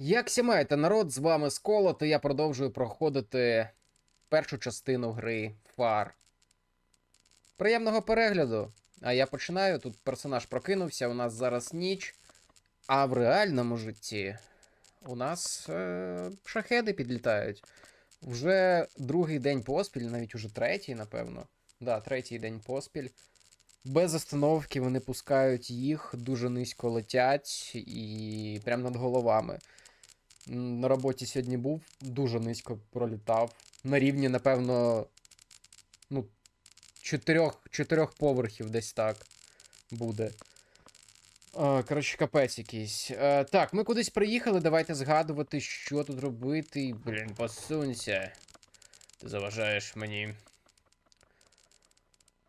Як сімаєте народ, з вами Сколо, то я продовжую проходити першу частину гри Фар. Приємного перегляду! А я починаю. Тут персонаж прокинувся, у нас зараз ніч. А в реальному житті у нас е- шахеди підлітають. Вже другий день поспіль, навіть уже третій, напевно. Да, третій день поспіль. Без остановки вони пускають їх, дуже низько летять і прямо над головами. На роботі сьогодні був, дуже низько пролітав. На рівні, напевно, ну, чотирьох, чотирьох поверхів десь так буде. Коротше, капець якийсь. Е, так, ми кудись приїхали, давайте згадувати, що тут робити. Блін, посунься. Ти заважаєш мені.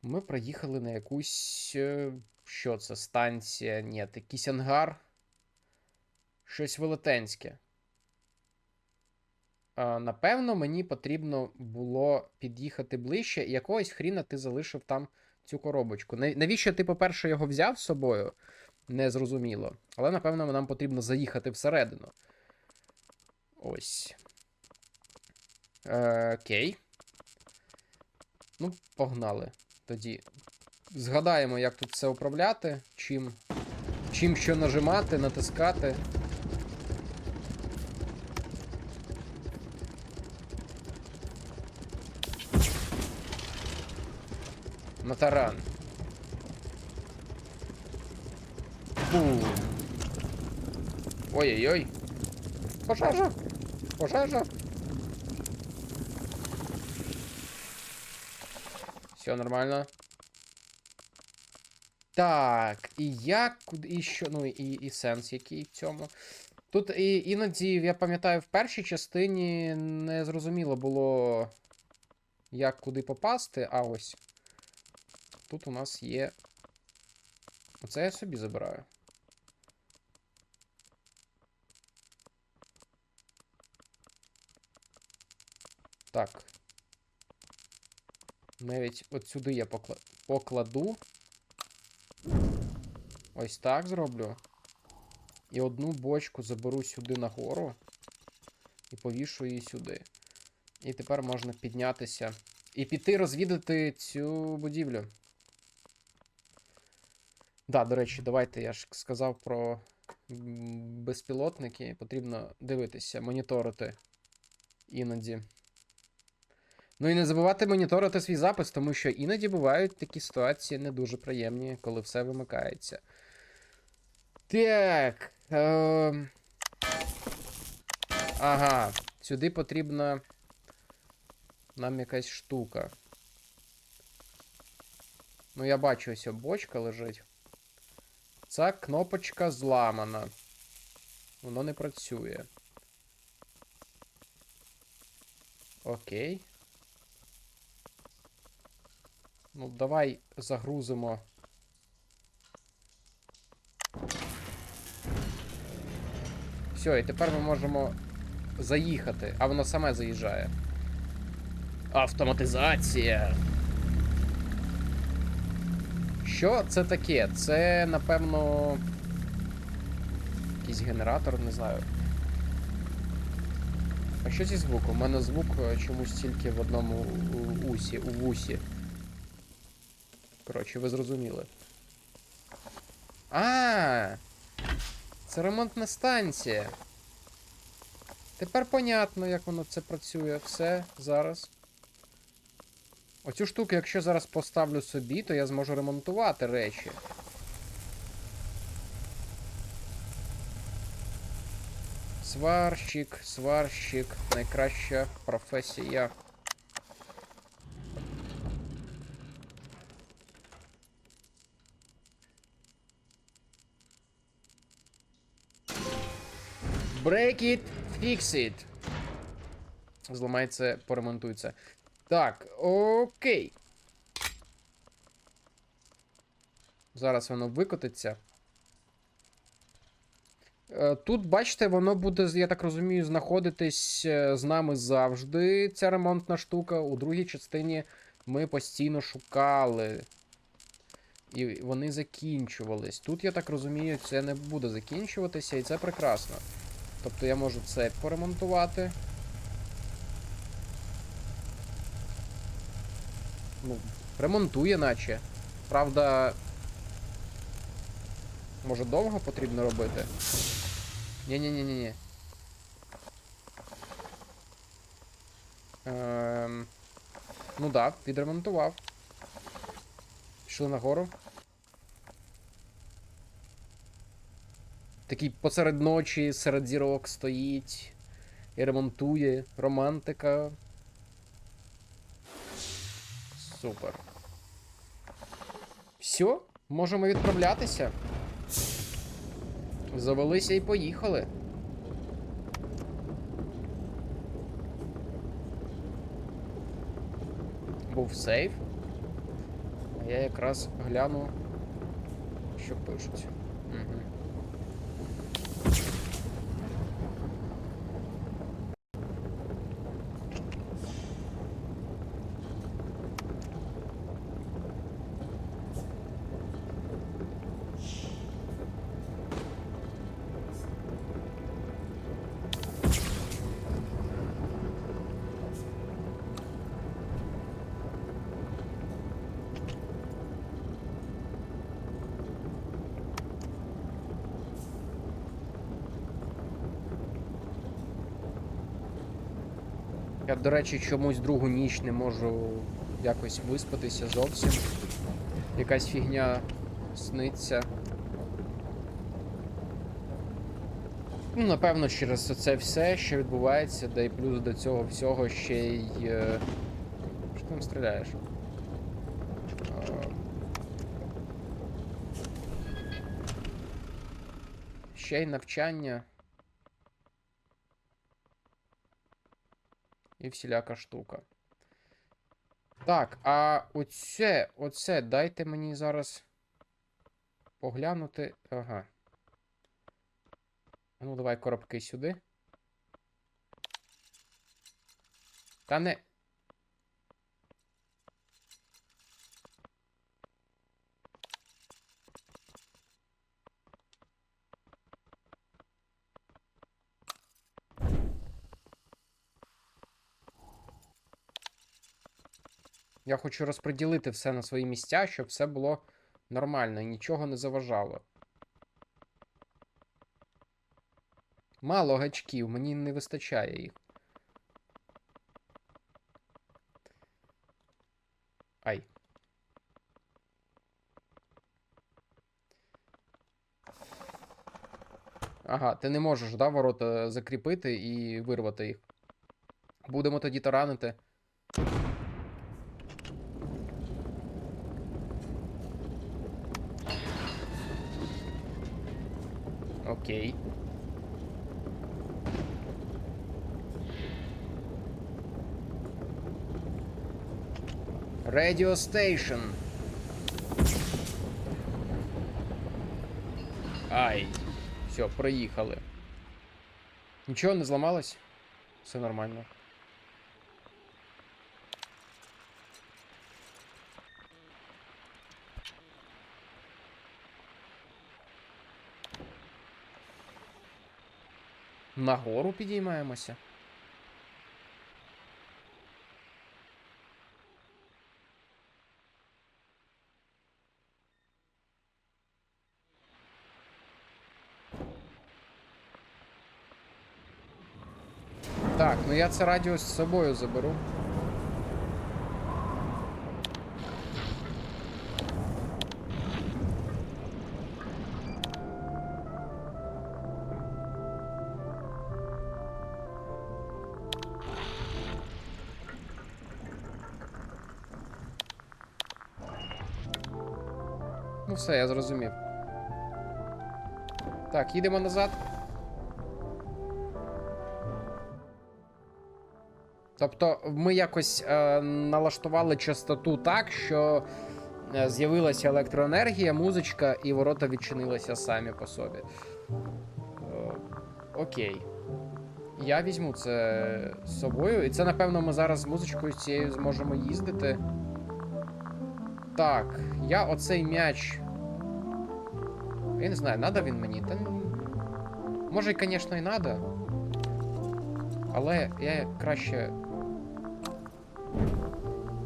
Ми приїхали на якусь. е, Що це? Станція? Ні, якийсь ангар. Щось велетенське. Напевно, мені потрібно було під'їхати ближче, і якогось хріна ти залишив там цю коробочку. Навіщо ти, по-перше, його взяв з собою? Не зрозуміло. Але, напевно, нам потрібно заїхати всередину. Ось. Е, окей. Ну, погнали. Тоді згадаємо, як тут все управляти, чим, чим що нажимати, натискати. На таран. Ой-ой-ой. Пожежа! Пожежа! Все нормально. Так, і як, куди, і що, ну, і, і сенс який в цьому. Тут і, іноді, я пам'ятаю, в першій частині не зрозуміло було, як куди попасти, а ось. Тут у нас є. Оце я собі забираю. Так. Навіть от сюди я покладу. Ось так зроблю. І одну бочку заберу сюди нагору. І повішу її сюди. І тепер можна піднятися. І піти розвідати цю будівлю. Да, до речі, давайте я ж сказав про безпілотники. Потрібно дивитися, моніторити іноді. Ну і не забувати моніторити свій запис, тому що іноді бувають такі ситуації не дуже приємні, коли все вимикається. Так. Е... Ага, сюди потрібна нам якась штука. Ну, я бачу, ось бочка лежить. Ця кнопочка зламана. Воно не працює. Окей. Ну, давай загрузимо. Все, і тепер ми можемо заїхати, а воно саме заїжджає. Автоматизація. Що це таке? Це, напевно. Якийсь генератор, не знаю. А що зі звуком? У мене звук е, чомусь тільки в одному усі, у вусі. Коротше, ви зрозуміли. А! Це ремонтна станція. Тепер понятно, як воно це працює. Все, зараз. Оцю штуку, якщо зараз поставлю собі, то я зможу ремонтувати речі. Сварщик, сварщик, найкраща професія. Break it, fix it. Зламається, поремонтується. Так, окей. Зараз воно викотиться. Е, Тут, бачите, воно буде, я так розумію, знаходитись е, з нами завжди. Ця ремонтна штука. У другій частині ми постійно шукали. І вони закінчувались. Тут, я так розумію, це не буде закінчуватися, і це прекрасно. Тобто я можу це поремонтувати. Ну, ремонтує, наче. Правда. Може довго потрібно робити? Ні-ні-ні-ні-ні. Ем... Ну так, да, відремонтував. Пішли нагору. Такий посеред ночі, серед зірок стоїть і ремонтує. Романтика. Супер. Все, можемо відправлятися. Завелися і поїхали. Був сейф. А я якраз гляну, що пишуть. Угу. Я, до речі, чомусь другу ніч не можу якось виспатися зовсім. Якась фігня сниться. Ну, напевно, через це все, що відбувається, да і плюс до цього всього ще й. е, Що ти там стріляєш? Е, Ще й навчання. І всіляка штука. Так, а оце, оце, дайте мені зараз поглянути. Ага. Ну, давай коробки сюди. Та не. Я хочу розподілити все на свої місця, щоб все було нормально і нічого не заважало. Мало гачків, мені не вистачає їх. Ай. Ага, ти не можеш, да, ворота закріпити і вирвати їх. Будемо тоді таранити. Окей. Radio Station. Ай. Все, проїхали. Нічого не зламалось? Все нормально. Нагору підіймаємося. Так, ну я це радіо з собою заберу. Все, я зрозумів. Так, їдемо назад. Тобто ми якось е, налаштували частоту так, що е, з'явилася електроенергія, музичка, і ворота відчинилися самі по собі. Е, окей. Я візьму це з собою. І це, напевно, ми зараз з музичкою цією зможемо їздити. Так, я оцей м'яч. Я не знаю, надо він мені. Та... н- Може, звісно, і надо. Але я краще.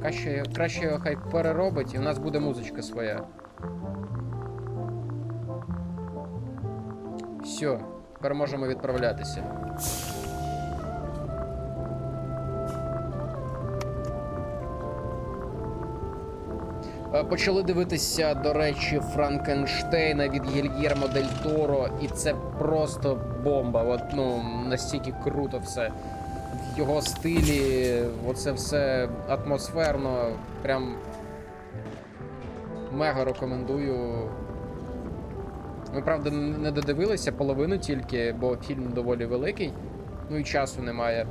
Краще, краще його хай переробить, і у нас буде музичка своя. Все, тепер можемо відправлятися. Почали дивитися, до речі, Франкенштейна від Гільєрмо Дель Торо, і це просто бомба. От, ну, настільки круто все. В його стилі, оце все атмосферно. Прям мега рекомендую. Ми, правда, не додивилися половину тільки, бо фільм доволі великий, ну і часу немає.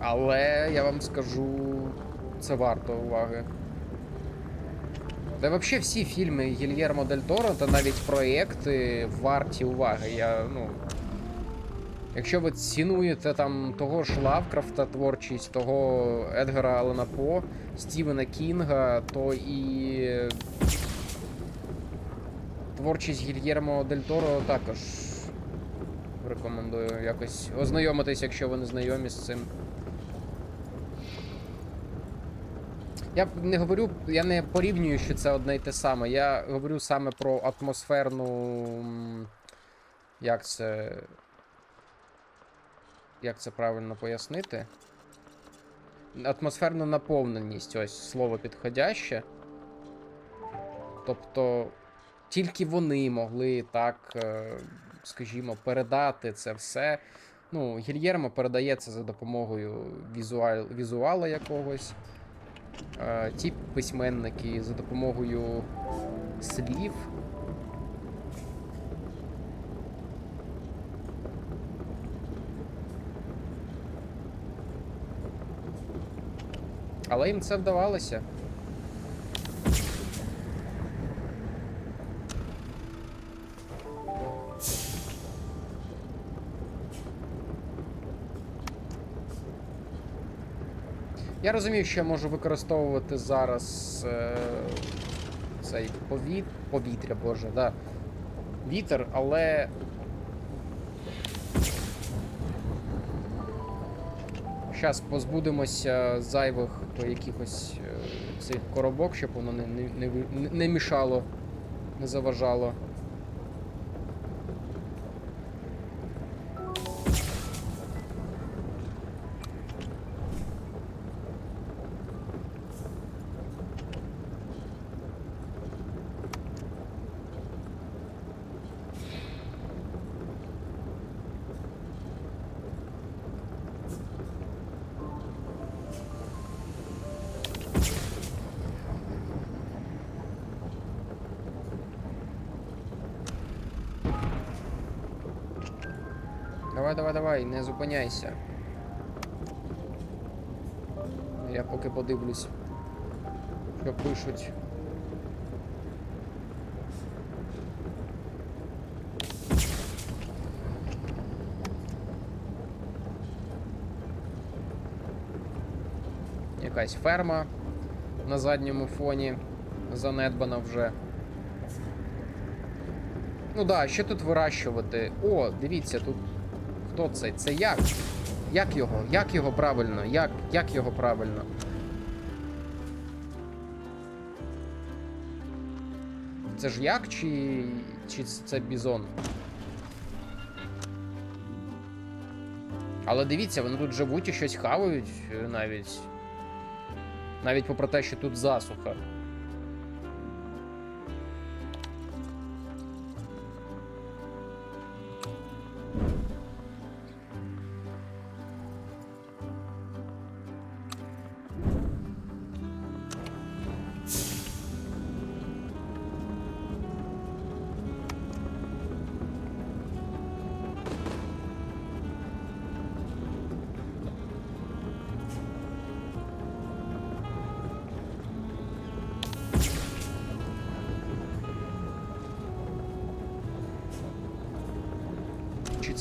Але я вам скажу, це варто уваги. Та взагалі всі фільми Гільєрмо Дель Торо та навіть проєкти варті уваги. Я, ну. Якщо ви цінуєте там того ж Лавкрафта творчість, того Едгара Алана По, Стівена Кінга, то і творчість Гільєрмо Дель Торо також рекомендую якось ознайомитись, якщо ви не знайомі з цим. Я не говорю, я не порівнюю, що це одне й те саме. Я говорю саме про атмосферну. Як це. Як це правильно пояснити? Атмосферну наповненість, ось слово підходяще. Тобто, тільки вони могли так, е, скажімо, передати це все. Ну, Гільєрмо передає за допомогою візуал, візуала якогось. Ті письменники за допомогою слів. Але їм це вдавалося. Я розумію, що я можу використовувати зараз е, цей повіт... повітря, боже, да. Вітер, але. Зараз позбудемося зайвих якихось е, цих коробок, щоб воно не, не, не, не мішало, не заважало. Зупиняйся. Я поки подивлюсь, що пишуть. Якась ферма на задньому фоні занедбана вже. Ну да, що тут вирощувати? О, дивіться, тут хто це? Це як? Як його? Як його правильно? Як, як його правильно? Це ж як чи, чи це бізон? Але дивіться, вони тут живуть і щось хавають е, навіть. Навіть попри те, що тут засуха.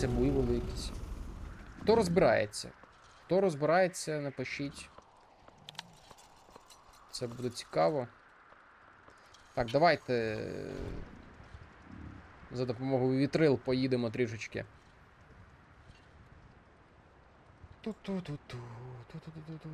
здається, буйволи якісь. Хто розбирається? Хто розбирається, напишіть. Це буде цікаво. Так, давайте е, за допомогою вітрил поїдемо трішечки. Ту-ту-ту-ту, ту-ту-ту-ту.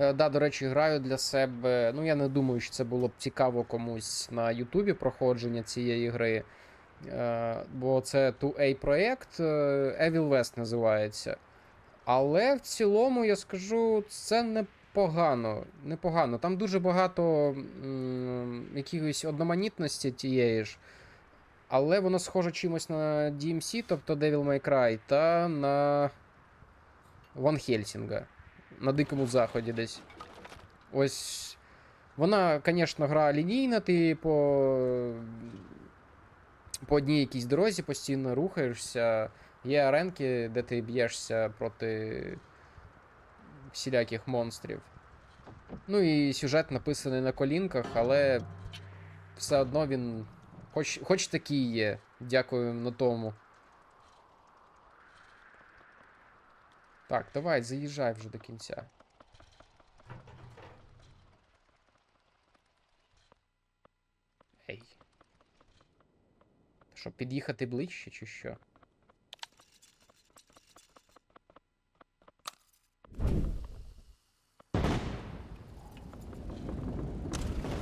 Да, до речі, граю для себе. Ну, я не думаю, що це було б цікаво комусь на Ютубі проходження цієї гри. Е, Бо це 2A проєкт, е, Evil West називається. Але в цілому, я скажу, це непогано. Непогано. Там дуже багато якихось одноманітності тієї ж. Але воно схоже чимось на DMC, тобто Devil May Cry, та на Ван Хельсінга на Дикому Заході десь. Ось. Вона, звісно, гра лінійна, ти по, по одній якійсь дорозі постійно рухаєшся. Є аренки, де ти б'єшся проти всіляких монстрів. Ну і сюжет написаний на колінках, але все одно він. Хоч, хоч такий є. Дякую на тому. Так, давай, заїжджай вже до кінця. Ей. Що, під'їхати ближче чи що?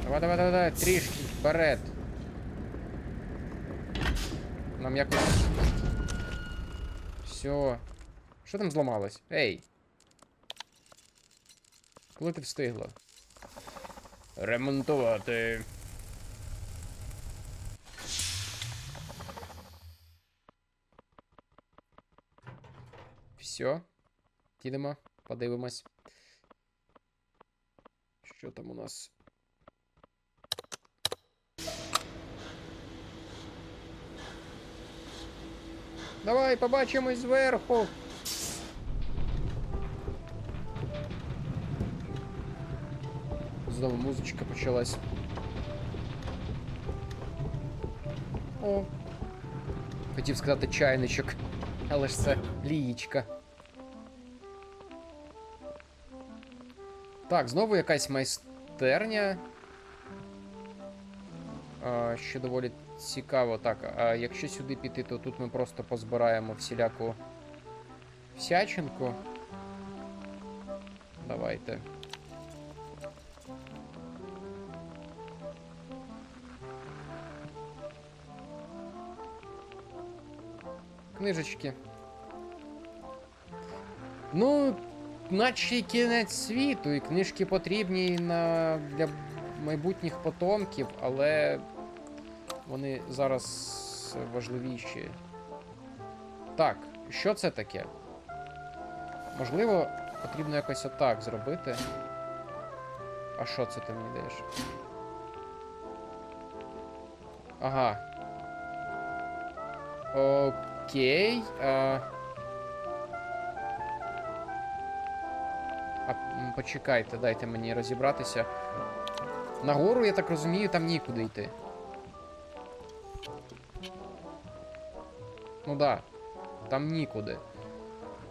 Давай, давай, давай, давай, трішки вперед. Нам якось. Все. Що там зламалось? Ей. Коли ти встигла? Ремонтувати. Все. Підемо, подивимось. Що там у нас? Давай побачимось зверху. Знову музичка почалась. О. Хотів сказати чайничок, але ж це лієчка. Так, знову якась майстерня. А, що доволі цікаво. Так, а якщо сюди піти, то тут ми просто позбираємо всіляку всячинку. Давайте. Книжечки. Ну, наче кінець світу, і книжки потрібні на, для майбутніх потомків, але вони зараз важливіші. Так, що це таке? Можливо, потрібно якось отак зробити. А що це ти мені даєш? Ага. Окей. А... А, почекайте, дайте мені розібратися. Нагору, я так розумію, там нікуди йти. Ну да, там нікуди.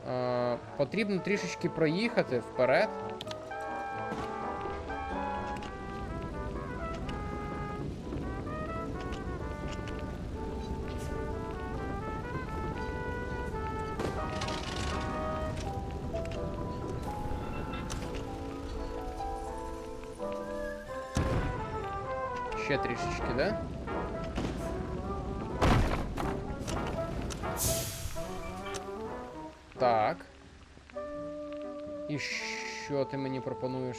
Е, потрібно трішечки проїхати вперед. Ще трішечки, да? Так. І що ти мені пропонуєш?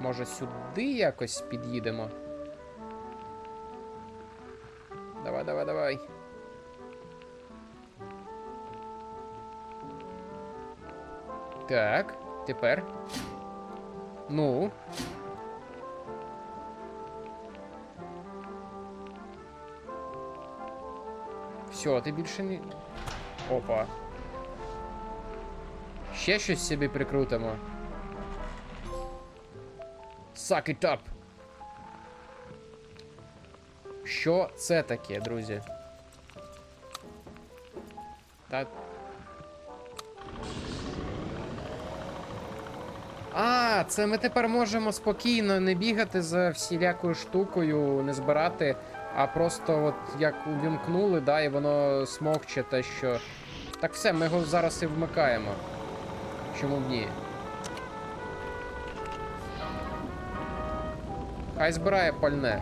Так, якось під'їдемо? Давай, давай, давай. Так, тепер. Ну. Все, ти більше не. Опа. Ще щось собі прикрутимо. Suck it up. Що це таке, друзі? Та... А, це ми тепер можемо спокійно не бігати за всілякою штукою, не збирати, а просто от як увімкнули, да, і воно смокче те, що. Так все, ми його зараз і вмикаємо. Чому б ні? Хай збирає пальне.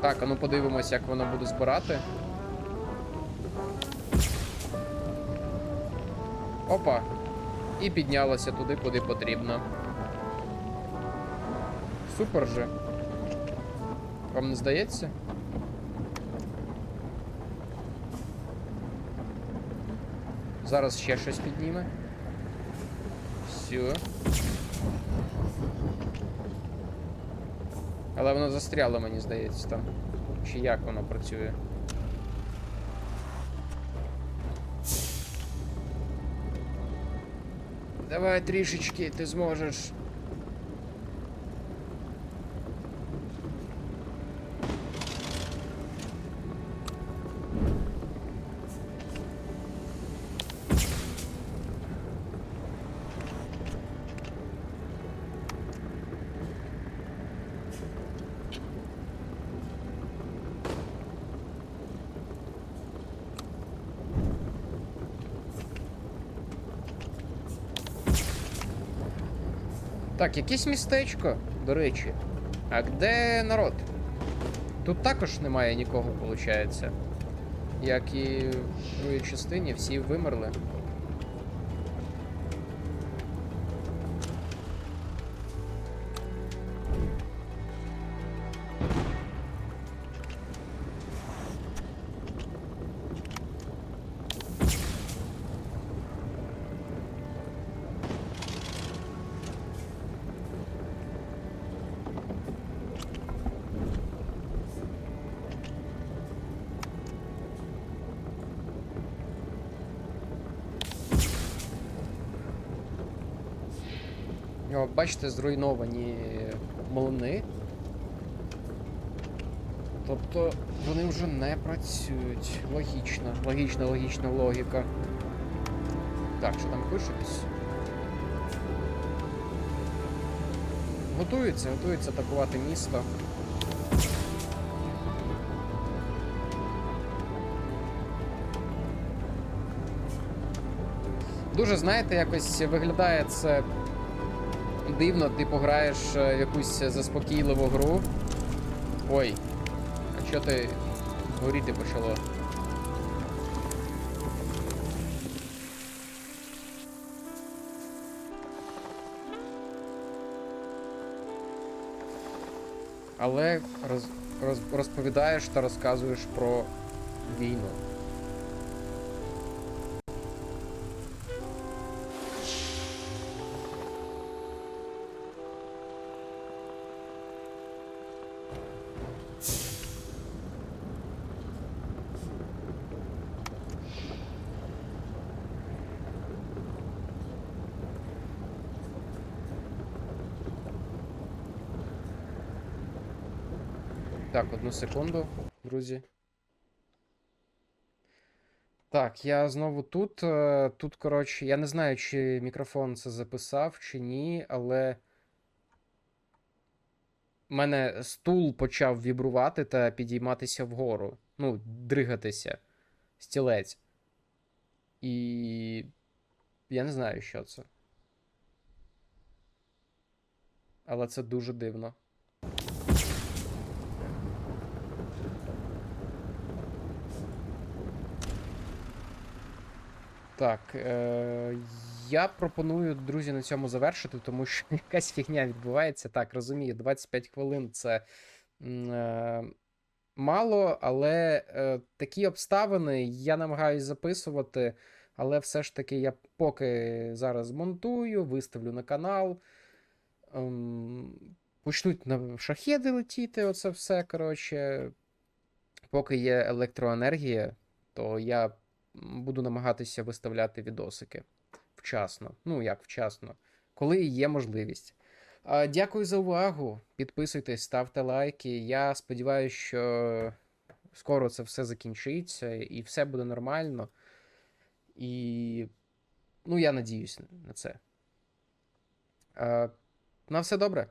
Так, а ну подивимось, як воно буде збирати. Опа. І піднялося туди, куди потрібно. Супер же. Вам не здається? Зараз ще щось підніме. Все. Але воно застряло, мені здається, там. Чи як воно працює? Давай трішечки, ти зможеш. Так, якесь містечко, до речі. А де народ? Тут також немає нікого, виходить. Як і в другій частині, всі вимерли. Бачите, зруйновані млини. Тобто вони вже не працюють. Логічно, логічна, логічна логіка. Так, що там пишуть? Готуються, готуються атакувати місто. Дуже, знаєте, якось виглядає це дивно, ти пограєш е, в якусь заспокійливу гру. Ой, а що ти горіти почало? Але роз, роз, розповідаєш та розказуєш про війну. Так, одну секунду, друзі. Так, я знову тут. Е, Тут, коротше, я не знаю, чи мікрофон це записав, чи ні, але. У мене стул почав вібрувати та підійматися вгору. Ну, дригатися. Стілець. І. Я не знаю, що це. Але це дуже дивно. Так, е, я пропоную, друзі, на цьому завершити, тому що якась фігня відбувається. Так, розумію, 25 хвилин це е, мало, але е, такі обставини я намагаюсь записувати, але все ж таки я поки зараз змонтую, виставлю на канал. Ем, почнуть на шахеди летіти, оце все. Коротше, поки є електроенергія, то я буду намагатися виставляти відосики вчасно. Ну, як вчасно, коли є можливість. Дякую за увагу. Підписуйтесь, ставте лайки. Я сподіваюся, що скоро це все закінчиться і все буде нормально. І ну, я надіюсь на це. На все добре.